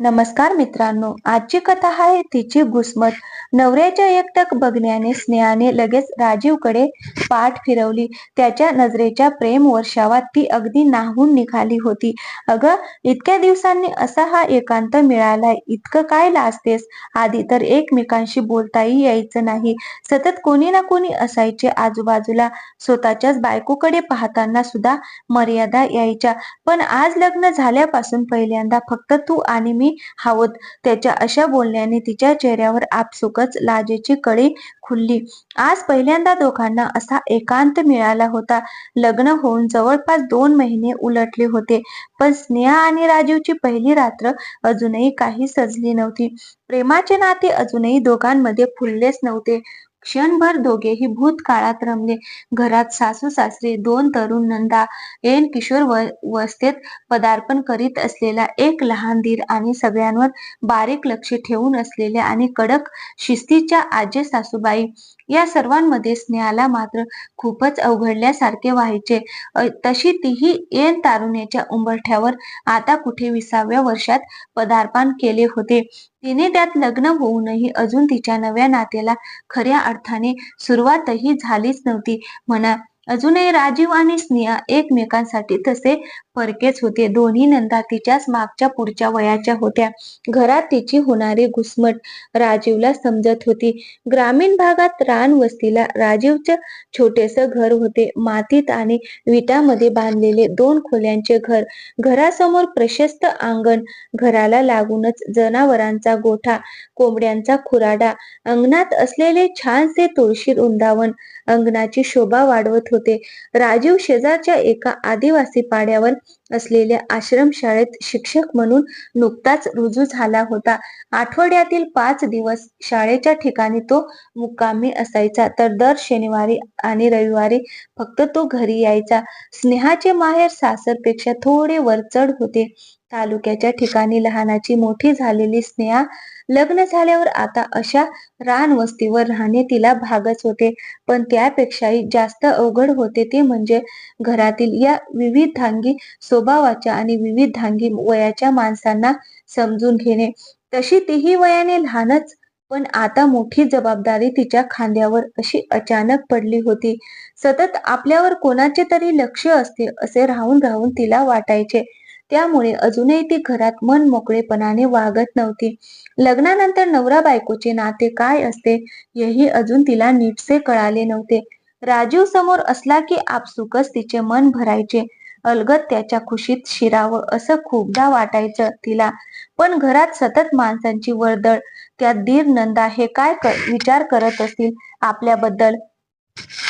नमस्कार मित्रांनो आजची कथा आहे तिची घुसमत नवऱ्याच्या एकटक बघण्याने स्नेहाने लगेच राजीवकडे पाठ फिरवली. त्याच्या नजरेच्या प्रेम वर्षावात ती अगदी नाहून निघाली होती. अगं इतक्या दिवसांनी असा हा एकांत मिळालाय. इतकं काय लाजतेस? आधी तर एकमेकांशी बोलताही यायचं नाही. सतत कोणी ना कोणी असायचे आजूबाजूला. स्वतःच्याच बायकोकडे पाहताना सुद्धा मर्यादा यायच्या. पण आज लग्न झाल्यापासून पहिल्यांदा फक्त तू आणि मी नाही हवत त्याच्या अशा बोलण्याने तिच्या चेहऱ्यावर आपसुकच लाजेची कळी खुलली. आज पहिल्यांदा दोघांना असा एकांत मिळाला होता. लग्न होऊन जवळपास दोन महिने उलटले होते. पण स्नेहा आणि राजीवची पहिली रात्र अजूनही काही सजली नव्हती. प्रेमाचे नाते अजूनही दोघांमध्ये फुललेच नव्हते. क्षणभर दोघेही भूतकाळात रमले. घरात सासू सासरे दोन तरुण नंदा ऐन किशोर वस्थेत पदार्पण करीत असलेला एक लहान धीर आणि सगळ्यांवर बारीक लक्ष ठेवून असलेल्या आणि कडक शिस्तीच्या आजे सासूबाई या सर्वांमध्ये स्नेहाला मात्र खूपच अवघडल्यासारखे व्हायचे. तशी तीही ऐन तारुण्याच्या उंबरठ्यावर आता कुठे विसाव्या वर्षात पदार्पण केले होते. तिने त्यात लग्न होऊनही अजून तिच्या नव्या नात्याला खऱ्या अर्थाने सुरुवातही झालीच नव्हती. म्हणा अजूनही राजीव आणि स्नेहा एकमेकांसाठी तसे परकेच होते. दोन्ही नंदा तिच्याच मागच्या पुढच्या वयाच्या होत्या. घरात तिची होणारी घुसमट राजीवला समजत होती. ग्रामीण भागात रान वस्तीला राजीवचं छोटेस घर होते. मातीत आणि विटामध्ये बांधलेले दोन खोल्यांचे घर घरासमोर प्रशस्त अंगण घराला लागूनच जनावरांचा गोठा कोंबड्यांचा खुराडा अंगणात असलेले छानसे तुळशी वृंदावन अंगणाची शोभा वाढवत होते. राजीव शेजारच्या एका आदिवासी पाड्यावर असलेल्या आश्रमशाळेत शिक्षक म्हणून नुकताच रुजू झाला होता. आठवड्यातील पाच दिवस शाळेच्या ठिकाणी तो मुक्कामी असायचा. तर दर शनिवारी आणि रविवारी फक्त तो घरी यायचा. स्नेहाचे माहेर सासरपेक्षा थोडे वरचढ होते. तालुक्याच्या ठिकाणी लहानाची मोठी झालेली स्नेहा लग्न झाल्यावर आता अशा रान वस्तीवर राहणे तिला भागच होते. पण त्यापेक्षाही जास्त अवघड होते ते म्हणजे घरातील या विविधांगी स्वभावाच्या आणि विविधांगी वयाच्या माणसांना समजून घेणे. तशी तीही वयाने लहानच पण आता मोठी जबाबदारी तिच्या खांद्यावर अशी अचानक पडली होती. सतत आपल्यावर कोणाचे तरी लक्ष असते असे राहून राहून तिला वाटायचे. त्यामुळे अजूनही ती घरात मन मोकळेपणाने वागत नव्हती. लग्नानंतर नवरा बायकोचे नाते काय असते हेही अजून तिला नीटसे कळाले नव्हते. राजीव समोर असला की आपसुकच तिचे मन भरायचे. अलगत त्याच्या खुशीत शिरावं असं खूपदा वाटायचं तिला. पण घरात सतत माणसांची वर्दळ त्यात दीर नंदा हे काय कर विचार करत असतील आपल्याबद्दल?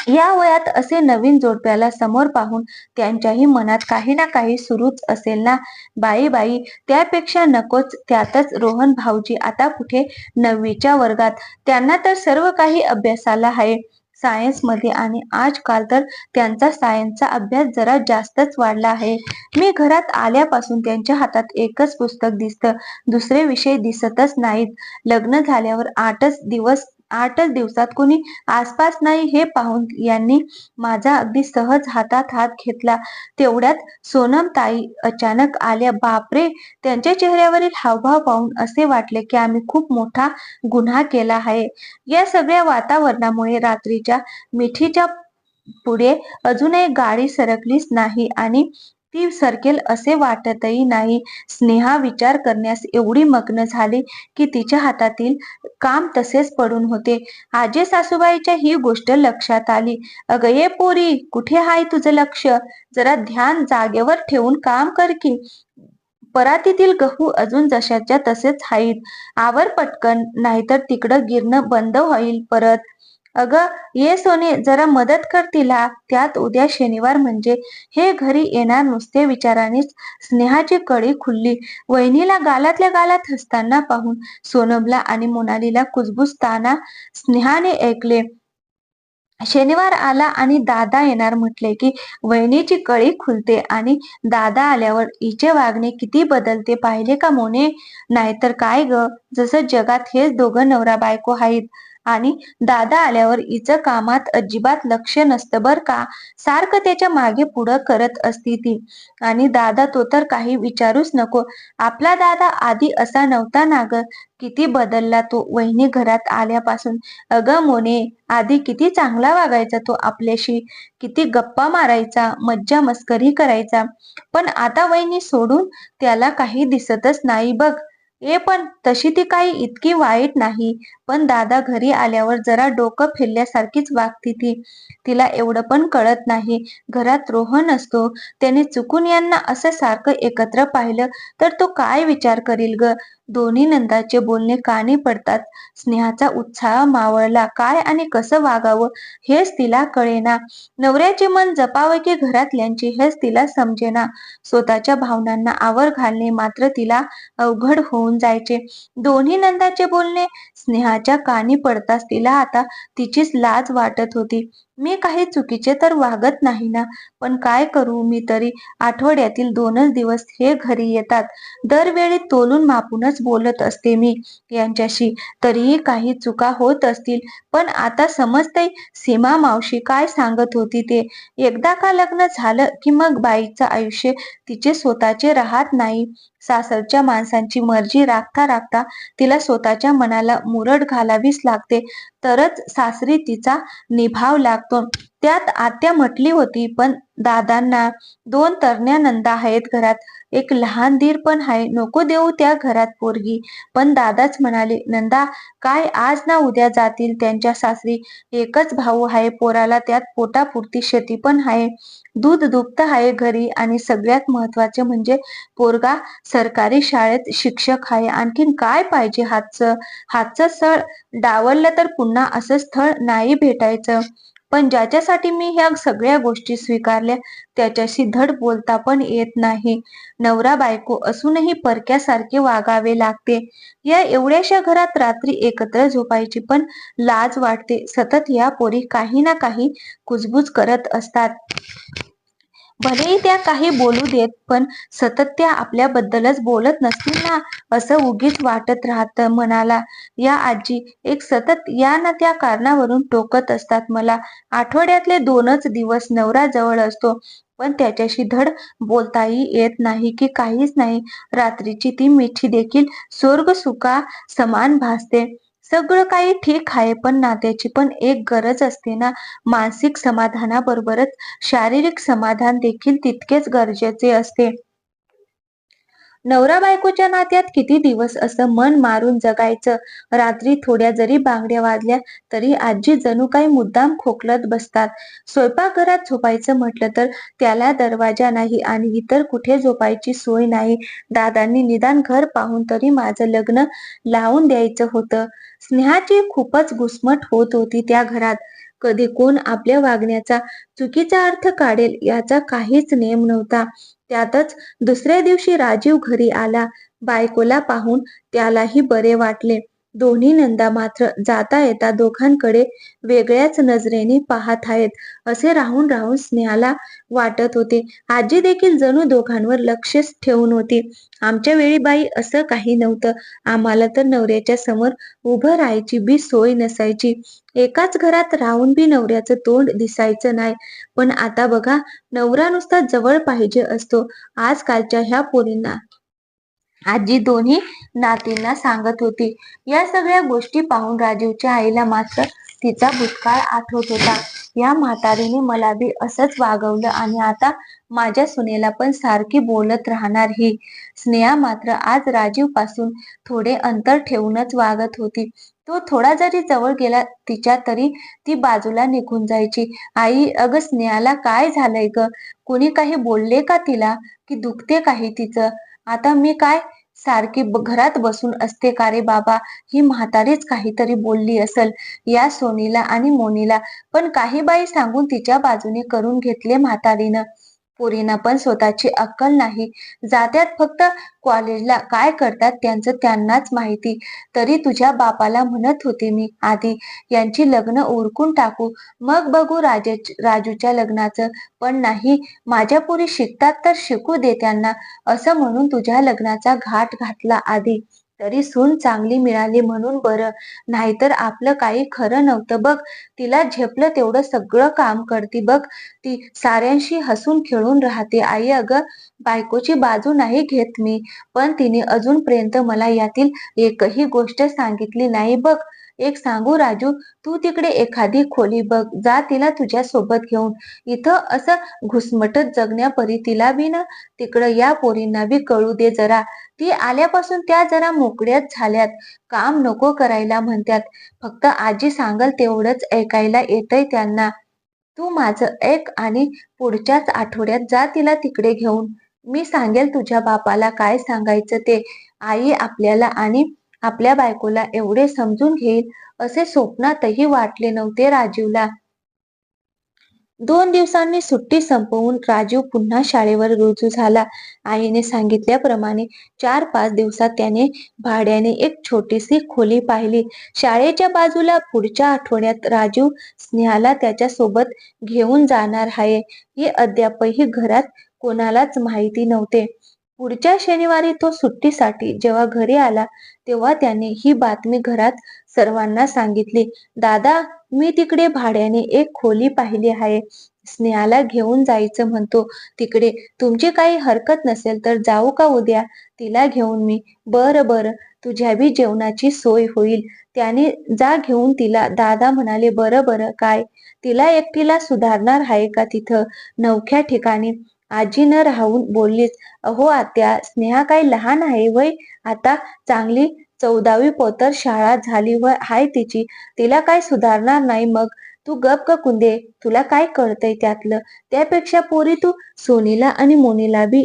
या वयात असे नवीन जोडप्याला समोर पाहून त्यांच्याही मनात काही ना काही सुरूच असेल ना? बाई बाई त्यापेक्षा नकोच त्यातच रोहन भाऊजी आता कुठे? नववीच्या वर्गात. त्यांना तर सर्व काही अभ्यासाला आहे. सायन्समध्ये आणि आजकाल तर त्यांचा सायन्सचा अभ्यास जरा जास्तच वाढला आहे. मी घरात आल्यापासून त्यांच्या हातात एकच पुस्तक दिसतं. दुसरे विषय दिसतच नाहीत. लग्न झाल्यावर आठच दिवस आठच दिवसात कोणी आसपास नाही हे पाहून यांनी माझा अगदी सहज हातात हात घेतला. तेवढ्यात सोनम ताई अचानक आल्या. बापरे! त्यांच्या चेहऱ्यावरील हावभाव पाहून असे वाटले की आम्ही खूप मोठा गुन्हा केला आहे. या सगळ्या वातावरणामुळे रात्रीच्या मिठीच्या पुढे अजूनही गाडी सरकलीच नाही आणि ती सरकेल असे वाटतही नाही. स्नेहा विचार करण्यास एवढी मग्न झाली की तिच्या हातातील काम तसेच पडून होते. आजे सासूबाईच्या ही गोष्ट लक्षात आली. अगं ये पोरी कुठे हाय तुझं लक्ष? जरा ध्यान जागेवर ठेवून काम कर की. परातीतील गहू अजून जशाच्या तसेच आहेत आवर पटकन नाहीतर तिकडं गिरणं बंद होईल परत. अगं ये सोने जरा मदत कर तिला. त्यात उद्या शनिवार म्हणजे. हे घरी येणार नुसते विचारानेच स्नेहाची कळी खुलली. वहिनीला गालातल्या गालात हसताना पाहून सोनमला आणि मोनालीला कुजबुजताना स्नेहाने ऐकले. शनिवार आला आणि दादा येणार म्हटले की वहिनीची कळी खुलते आणि दादा आल्यावर हिचे वागणे किती बदलते पाहिले का मोने? नाहीतर काय ग? जसं जगात हेच दोघं नवरा बायको आहेत. आणि दादा आल्यावर हिचं कामात अजिबात लक्ष नसतं बर का. सारखं त्याच्यामागे पुढं करत असती ती. आणि दादा तो तर काही विचारूच नको. आपला दादा आधी असा नव्हता ना ग. किती बदलला तो वहिनी घरात आल्यापासून. अगं मोने आधी किती चांगला वागायचा तो आपल्याशी. किती गप्पा मारायचा मज्जा मस्करी करायचा. पण आता वहिनी सोडून त्याला काही दिसतच नाही बघ. ए पण तशी ती काही इतकी वाईट नाही. पण दादा घरी आल्यावर जरा डोकं फिरल्यासारखीच वागती ती. तिला एवढं पण कळत नाही. घरात रोहन असतो. त्याने चुकून यांना असं सारखं एकत्र पाहिलं तर तो काय विचार करील ग? दोन्ही नंदाचे बोलणे कानी पडतात. स्नेहाचा उत्साह मावळला. काय आणि कसं वागावं हेच तिला कळेना. नवऱ्याचे मन जपावं की घरातल्यांचे हेच तिला समजेना. स्वतःच्या भावनांना आवर घालणे मात्र तिला अवघड होऊन जायचे. दोन्ही नंदाचे बोलणे स्नेहाच्या कानी पडताच तिला आता तिचीच लाज वाटत होती. मी काही चुकीचे तर वागत नाही ना. पण काय करू मी तरी? आठवड्यातील दोनच दिवस हे घरी येतात. दरवेळी तोलून मापूनच बोलत असते मी यांच्याशी. तरीही काही चुका होत असतील. पण आता समजते सीमा मावशी काय सांगत होती ते. एकदा का लग्न झालं की मग बाईचं आयुष्य तिचे स्वतःचे राहत नाही? सासरच्या माणसांची मर्जी राखता राखता तिला स्वतःच्या मनाला मुरड घालावीच लागते. तरच सासरी तिचा निभाव लागतो. त्यात आत्या म्हटली होती पण दादांना दोन तरण्या नंदा आहेत घरात. एक लहान दीर पण आहे नको देऊ त्या घरात पोरगी. पण दादाच म्हणाले नंदा काय आज ना उद्या जातील त्यांच्या सासरी? एकच भाऊ आहे पोराला त्यात पोटापुरती शेती पण आहे दूध दुभत आहे घरी आणि सगळ्यात महत्त्वाचे म्हणजे पोरगा सरकारी शाळेत शिक्षक आहे आणखीन काय पाहिजे हातचं? हातचं स्थळ डावललं तर पुन्हा असं स्थळ नाही भेटायचं. पण ज्याच्यासाठी मी ह्या सगळ्या गोष्टी स्वीकारल्या त्याच्याशी धड बोलता पण येत नाही. नवरा बायको असूनही परक्यासारखे वागावे लागते. या एवढ्याशा घरात रात्री एकत्र झोपायची पण लाज वाटते. सतत या पोरी काही ना काही कुजबुज करत असतात. भलेही त्या काही बोलू देत पण सतत त्या आपल्याबद्दलच बोलत नसतील ना? असं उगीच वाटत राहतं मनाला. या आजी एक सतत या ना त्या कारणावरून टोकत असतात मला. आठवड्यातले दोनच दिवस नवरा जवळ असतो पण त्याच्याशी धड बोलताही येत नाही की काहीच नाही. रात्रीची ती मिठी देखील स्वर्ग सुखा समान भासते. सगळं काही ठीक आहे पण नात्याची पण एक गरज असते ना. मानसिक समाधानाबरोबरच शारीरिक समाधान देखील तितकेच गरजेचे असते. नवरा बायकोच्या नात्यात किती दिवस असं मन मारून जगायचं? रात्री थोड्या जरी बांगड्या वाजल्या तरी आजी जणू काही मुद्दाम खोकलत बसतात. स्वयंपाकघरात झोपायचं म्हटलं तर त्याला दरवाजा नाही आणि इतर कुठे झोपायची सोय नाही. दादांनी निदान घर पाहून तरी माझं लग्न लावून द्यायचं होतं. स्नेहाची खूपच घुसमट होत होती त्या घरात. कधी कोण आपल्या वागण्याचा चुकीचा अर्थ काढेल याचा काहीच नेम नव्हता. त्यातच दुसऱ्या दिवशी राजीव घरी आला. बायकोला पाहून त्यालाही बरे वाटले. दोन्ही नंदा मात्र जाता येता दोघांकडे वेगळ्याच नजरेने पाहत आहेत असे राहून राहून स्नेहाला वाटत होते. आजी देखील जणू दोघांवर लक्षच ठेवून होती. आमच्या वेळी बाई असं काही नव्हतं. आम्हाला तर नवऱ्याच्या समोर उभं राहायची बी सोय नसायची. एकाच घरात राहून बी नवऱ्याचं तोंड दिसायचं नाही. पण आता बघा नवरा नुसता जवळ पाहिजे असतो. आजकालच्या ह्या पोरींना आजी दोन्ही नातींना सांगत होती. या सगळ्या गोष्टी पाहून राजीवच्या आईला मात्र तिचा भूतकाळ आठवत होता. या म्हातारीने मला बी असंच वागवलं आणि आता माझ्या सुनेला पण सारखी बोलत राहणार ही. स्नेहा मात्र आज राजीवपासून थोडे अंतर ठेवूनच वागत होती. तो थोडा जरी जवळ गेला तिच्या तरी ती बाजूला निघून जायची. आई अग स्नेहाला काय झालंय ग? कोणी काही बोलले का तिला? की दुखते काही तिचं? आता मी काय? सारखी घरात बसून असते का रे बाबा? ही म्हातारीच काहीतरी बोलली असल. या सोनीला आणि मोनीला. पण काही बाई सांगून तिच्या बाजूने करून घेतले म्हातारीनं. पोरींना पण स्वतःची अक्कल नाही. जात्यात फक्त कॉलेजला काय करतात त्यांचं त्यांनाच माहिती. तरी तुझ्या बापाला म्हणत होते मी आधी यांची लग्न उरकून टाकू. मग बघू राजे राजूच्या लग्नाचं. पण नाही माझ्या पोरी शिकतात तर शिकू दे त्यांना. असं म्हणून तुझ्या लग्नाचा घाट घातला आधी. तरी सून चांगली मिळाली म्हणून बरं. नाहीतर आपलं काही खरं नव्हतं बघ. तिला झेपलं तेवढं सगळं काम करते बघ. ती साऱ्यांशी हसून खेळून राहते. आई अगं बायकोची बाजू नाही घेत मी. पण तिने अजूनपर्यंत मला यातील एकही गोष्ट सांगितली नाही बघ. एक सांगू राजू तू तिकडे एखादी खोली बघ जा तिला तुझ्या सोबत घेऊन. इथं असं घुसमटत जगण्यापरी तिला बी ना तिकडं या पोरींना बी कळू दे जरा. ती आल्यापासून त्या जरा मोकळ्याच झाल्यात. काम नको करायला म्हणतात फक्त आजी सांगल तेवढंच ऐकायला येतंय त्यांना. तू माझं ऐक आणि पुढच्याच आठवड्यात जा तिला तिकडे घेऊन. मी सांगेल तुझ्या बापाला काय सांगायचं ते. आई आपल्याला आणि आपल्या बायकोला एवढे समजून घेईल असे स्वप्नातही वाटले नव्हते राजीवला. दोन दिवसांनी सुट्टी संपवून राजीव पुन्हा शाळेवर रुजू झाला. आईने सांगितल्याप्रमाणे चार पाच दिवसात त्याने भाड्याने एक छोटीशी खोली पाहिली. शाळेच्या बाजूला पुढच्या आठवड्यात राजीव स्नेहाला त्याच्या सोबत घेऊन जाणार आहे. हे अद्यापही घरात कोणालाच माहिती नव्हते. पुढच्या शनिवारी तो सुट्टीसाठी जेव्हा घरी आला तेव्हा त्याने ही बातमी घरात सर्वांना सांगितली दादा मी तिकडे भाड्याने एक खोली पाहिली आहे. स्नेहाला घेऊन जायचं म्हणतो. तिकडे तुमची काही हरकत नसेल तर जाऊ का उद्या? तिला घेऊन मी. बरं बरं. तुझ्या बी जेवणाची सोय होईल. त्याने जा घेऊन तिला दादा म्हणाले बरं बरं. काय? तिला एकटीला सुधारणार आहे का तिथं? नवख्या ठिकाणी आजी न राहून बोललीच अहो आत्या स्नेहा काय लहान आहे वय? आता चांगली चौदावी पोतर शाळा झाली व हाय तिची. तिला काय सुधारणार नाही मग? तू गप का कुंदे तुला काय कळतंय त्यातलं? त्यापेक्षा पोरी तू सोनीला आणि मोनीला बी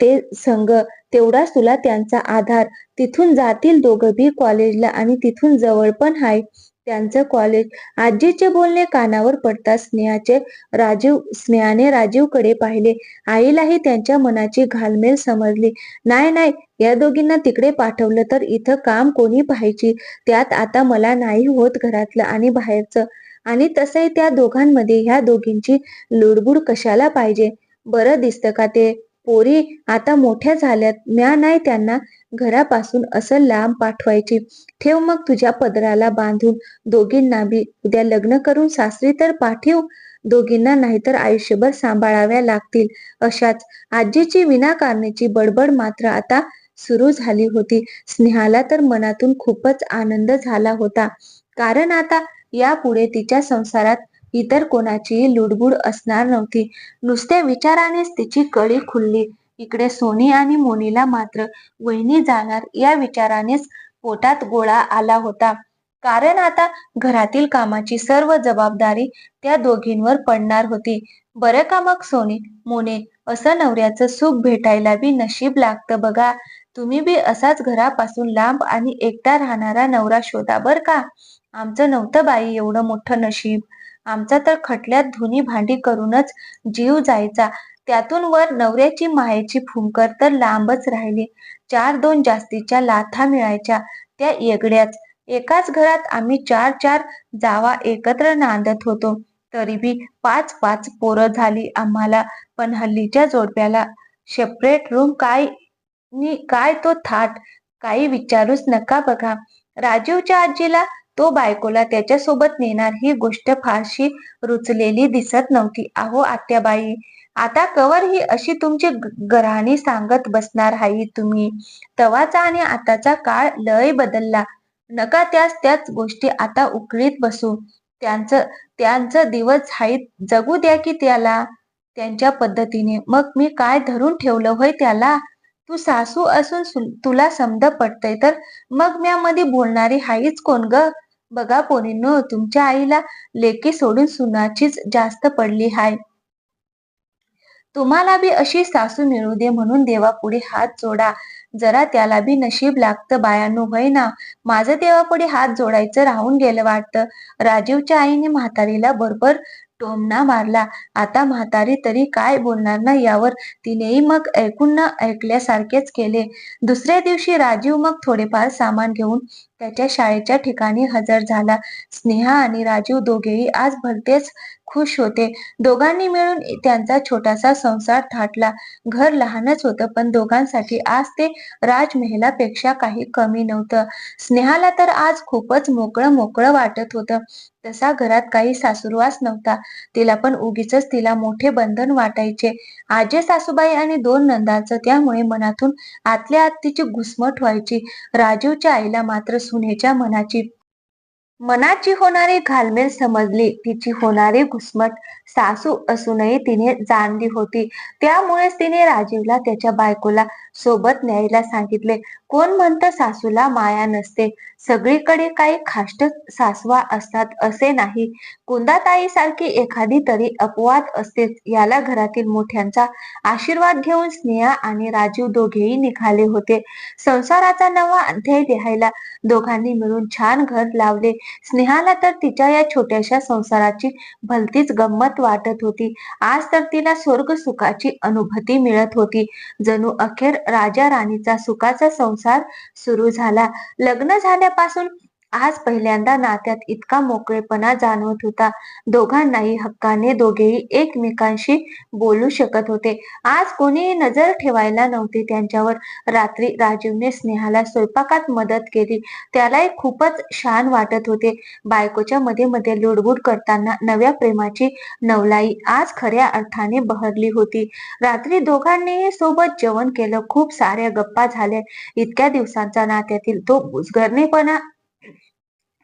ते संग. तेवढाच तुला त्यांचा आधार. तिथून जातील दोघं बी कॉलेजला आणि तिथून जवळ पण हाय. त्यांचं कॉलेज आजीचे बोलणे कानावर पडताच स्नेहाचे राजीव स्नेहाने राजीवकडे पाहिले. आईलाही त्यांच्या मनाची घालमेल समजली. नाही नाही या दोघींना तिकडे पाठवलं तर इथं काम कोणी पाहायची? त्यात आता मला नाही होत घरातलं आणि बाहेरचं. आणि तसंही त्या दोघांमध्ये ह्या दोघींची लुडबुड कशाला पाहिजे? बरं दिसतं का ते? पोरी आता मोठ्या झाल्यात. म्या नाही त्यांना घरापासून असं लांब पाठवायची. ठेव मग तुझ्या पदराला बांधून. दोघींना बी उद्या लग्न करून सासरी तर पाठव. दोघींना नाहीतर आयुष्यभर सांभाळाव्या लागतील. अशाच आजीची विनाकारणीची बडबड मात्र आता सुरू झाली होती. स्नेहाला तर मनातून खूपच आनंद झाला होता. कारण आता यापुढे तिच्या संसारात इतर कोणाचीही लुडबुड असणार नव्हती. नुसत्या विचारानेच तिची कळी खुलली. इकडे सोनी आणि मोनीला मात्र वहिनी जाणार या विचारानेच पोटात गोळा आला होता. कारण आता घरातील कामाची सर्व जबाबदारी त्या दोघींवर पडणार होती. बरं का मग सोनी? मोने असं नवऱ्याचं सुख भेटायला बी नशीब लागतं बघा. तुम्ही बी असाच घरापासून लांब आणि एकटा राहणारा नवरा शोधा बर का? आमचं नव्हतं बाई एवढं मोठं नशीब. आमचा तर खटल्यात धुनी भांडी करूनच जीव जायचा. त्यातून वर नवऱ्याची मायेची फुंकर तर लांबच राहिली. चार दोन जास्तीच्या लाथा मिळायच्या त्या येगड्याच. एकाच घरात आम्ही चार चार जावा एकत्र नांदत होतो. तरी बी पाच पाच पोरं झाली आम्हाला पण हल्लीच्या जोडप्याला. सेपरेट रूम काय नी काय तो थाट? काही विचारूच नका बघा. राजीवच्या आजीला तो बायकोला त्याच्यासोबत नेणार ही गोष्ट फारशी रुचलेली दिसत नव्हती. अहो आत्याबाई आता कवर ही अशी तुमची गराणी सांगत बसणार हाई तुम्ही. तवाचा आणि आताचा काळ लय बदलला. नका त्याच त्याच गोष्टी आता उकळीत बसू. त्यांचं त्यांचं दिवस हाईत. जगू द्या की त्याला त्यांच्या पद्धतीने. मग मी काय धरून ठेवलं होय त्याला? तू सासू असून तुला समद पडतंय तर मग म्या मध्ये बोलणारी हाईच कोण ग? बघा पोरींनो तुमच्या आईला लेकी सोडून सुनाचीच जास्त पडली हाय. तुम्हाला बी अशी सासू मिळू दे म्हणून देवापुढे हात जोडा. जरा त्याला बी नशीब लागतं बायानो होय ना माझं देवापुढे हात जोडायचं राहून गेलं वाटतं. राजीवच्या आईने म्हातारीला बरोबर टोमना मारला. आता म्हातारी तरी काय बोलणार ना यावर? तिनेही मग ऐकून न ऐकल्यासारखेच केले. दुसऱ्या दिवशी राजीव मग थोडेफार सामान घेऊन त्याच्या शाळेच्या ठिकाणी हजर झाला. स्नेहा आणि राजीव दोघेही आज भलतेच खुश होते. दोघांनी मिळून त्यांचा छोटासा संसार थाटला. घर लहानच होतं पण दोघांसाठी आज ते राजमहलापेक्षा काही कमी नव्हतं. स्नेहाला तर आज खूपच मोकळं मोकळं वाटत होतं. तसा घरात काही सासूरवास नव्हता. तिला पण उगीच तिला मोठे बंधन वाटायचे. आजे सासूबाई आणि दोन नंदांचं त्यामुळे मनातून आतल्या आत तिची घुसमट व्हायची. राजीवच्या आईला मात्र सुनेच्या मनाची मनाची होणारी घालमेल समजली. तिची होणारी घुसमट सासू असूनही तिने जाणली होती. त्यामुळेच तिने राजीवला त्याच्या बायकोला सोबत न्यायला सांगितले. कोण म्हणतं सासूला माया नसते? सगळीकडे काही खाष्ट सासवा असतात असे नाही. कुंदाताई सारखी एखादी तरी अपवाद असतेच. याला घरातील मोठ्यांचा आशीर्वाद घेऊन स्नेहा आणि राजीव दोघेही निघाले होते. संसाराचा नवा अध्याय लिहायला दोघांनी मिळून छान घर लावले. स्नेहाला तर तिच्या या छोट्याशा संसाराची भलतीच गंमत वाटत होती. आज तर तिला स्वर्ग सुखाची अनुभूती मिळत होती. जणू अखेर राजा राणीचा सुखाचा संसार सुरू झाला. लग्न झाल्यापासून आज पहिल्यांदा नात्यात इतका मोकळेपणा जाणवत होता. दोघांनाही हक्काने दोघेही एकमेकांशी बोलू शकत होते. आज कोणीही नजर ठेवायला नव्हते त्यांच्यावर. रात्री राजीवने स्नेहाला स्वयंपाकात मदत केली. त्यालाही खूपच छान वाटत होते. बायकोच्या मध्ये मध्ये लुडबुड करताना नव्या प्रेमाची नवलाई आज खऱ्या अर्थाने बहरली होती. रात्री दोघांनीही सोबत जेवण केलं. खूप साऱ्या गप्पा झाल्या. इतक्या दिवसांचा नात्यातील तो बुजगरणेपणा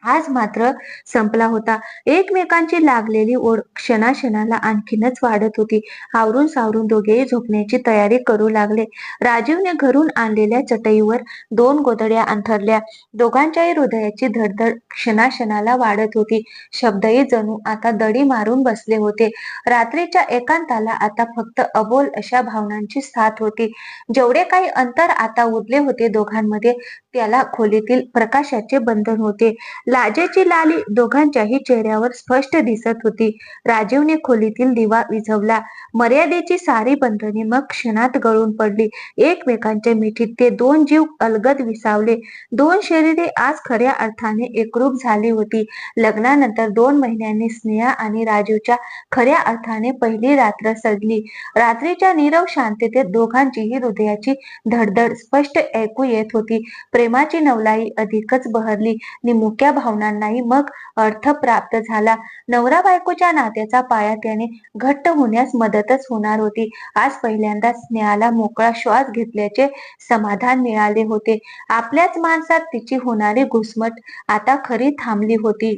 आज मात्र संपला होता. एकमेकांची लागलेली ओढ क्षणाक्षणाला आणखीनच वाढत होती. आवरून सावरून दोघेही झोपण्याची तयारी करू लागले. राजीवने घरून आणलेल्या चटईवर दोन गोदड्या अंथरल्या. दोघांच्याही हृदयाची धडधड क्षणाक्षणाला वाढत होती. शब्दही जणू आता दडी मारून बसले होते. रात्रीच्या एकांताला आता फक्त अबोल अशा भावनांची साथ होती. जेवढे काही अंतर आता उरले होते दोघांमध्ये त्याला खोलीतील प्रकाशाचे बंधन होते. लाजेची लाली दोघांच्याही चेहऱ्यावर स्पष्ट दिसत होती. राजीवने खोलीतील दिवा विझवला. मर्यादेची सारी बंधने मग क्षणात गळून पडली. एकमेकांच्या मिठीत ते दोन जीव अलगद विसावले. दोन शरीरे आज खऱ्या अर्थाने एकरूप झाली होती. लग्नानंतर दोन महिन्यांनी स्नेहा आणि राजीवच्या खऱ्या अर्थाने पहिली रात्र सजली. रात्रीच्या नीरव शांततेत दोघांचीही हृदयाची धडधड स्पष्ट ऐकू येत होती. प्रेमाची नवलाई अधिकच बहरली. निमुक्या भावनांनाही मग अर्थ प्राप्त झाला. नवरा बायकोच्या नात्याचा पाया त्याने घट्ट होण्यास मदतच होणार होती. आज पहिल्यांदा स्नेहाला मोकळा श्वास घेतल्याचे समाधान मिळाले होते. आपल्याच माणसात तिची होणारी घुसमट आता खरी थांबली होती.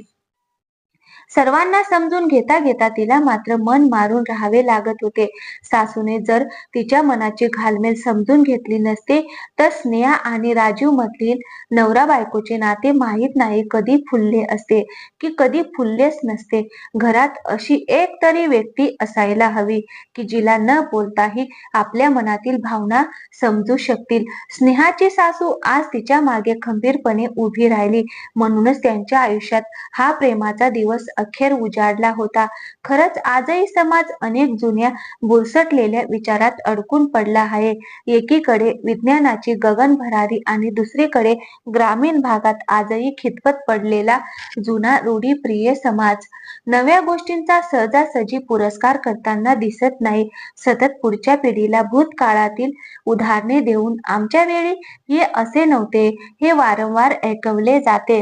सर्वांना समजून घेता घेता तिला मात्र मन मारून राहावे लागत होते. सासूने जर तिच्या मनाची घालमेल समजून घेतली नसते तर स्नेहा आणि राजीव मधील नवरा बायकोचे नाते माहीत नाही कधी फुलले असते की कधी फुललेच नसते. घरात अशी एक तरी व्यक्ती असायला हवी की जिला न बोलताही आपल्या मनातील भावना समजू शकतील. स्नेहाची सासू आज तिच्यामागे खंबीरपणे उभी राहिली. म्हणूनच त्यांच्या आयुष्यात हा प्रेमाचा दिवस अखेर उजाडला होता. खरंच आजही समाज अनेक जुन्या बुरसटलेल्या विचारात अडकून पडला आहे. एकीकडे विज्ञानाची गगन भरारी आणि दुसरीकडे ग्रामीण भागात आजही खितपत पडलेला जुना रूढीप्रिय समाज. नव्या गोष्टींचा सहजासहजी पुरस्कार करताना दिसत नाही. सतत पुढच्या पिढीला भूतकाळातील उदाहरणे देऊन आमच्या वेळी हे असे नव्हते. हे वारंवार ऐकवले जाते.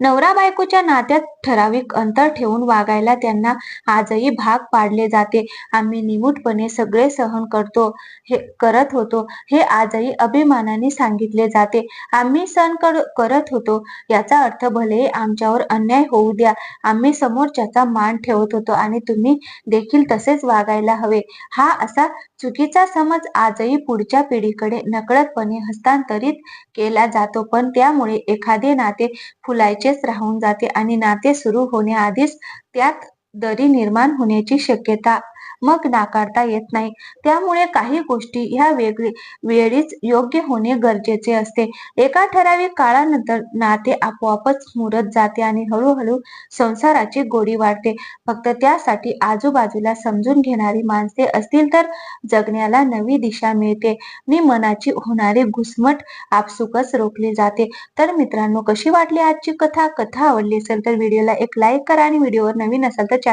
नवरा बायकोच्या नात्यात ठराविक अंतर ठेवून वागायला त्यांना आजही भाग पाडले जाते. आम्ही निमूटपणे सगळे सहन करतो हे करत होतो हे आजही अभिमानाने सांगितले जाते. आम्ही सण करत होतो याचा अर्थ भले आमच्यावर अन्याय होऊ द्या आम्ही समोरच्याचा मान ठेवत होतो आणि तुम्ही देखील तसेच वागायला हवे. हा असा चुकीचा समज आजही पुढच्या पिढीकडे नकळतपणे हस्तांतरित केला जातो पण त्यामुळे एखादे नाते फुलायचे फुलायचेच राहून जाते आणि नाते सुरू होण्याआधीच त्यात दरी निर्माण होण्याची शक्यता मग नाकारता येत नाही. त्यामुळे काही गोष्टी ह्या वेगळी वेळीच योग्य होणे गरजेचे असते. एका ठराविक काळानंतर नाते आपोआपच मुरत जाते आणि हळूहळू संसाराची गोडी वाढते. फक्त त्यासाठी आजूबाजूला समजून घेणारी माणसे असतील तर जगण्याला नवी दिशा मिळते. नि मनाची होणारी घुसमट आपसुकच रोखली जाते. तर मित्रांनो कशी वाटली आजची कथा? कथा आवडली असेल तर व्हिडिओला एक लाईक करा आणि व्हिडिओवर नवीन असाल तर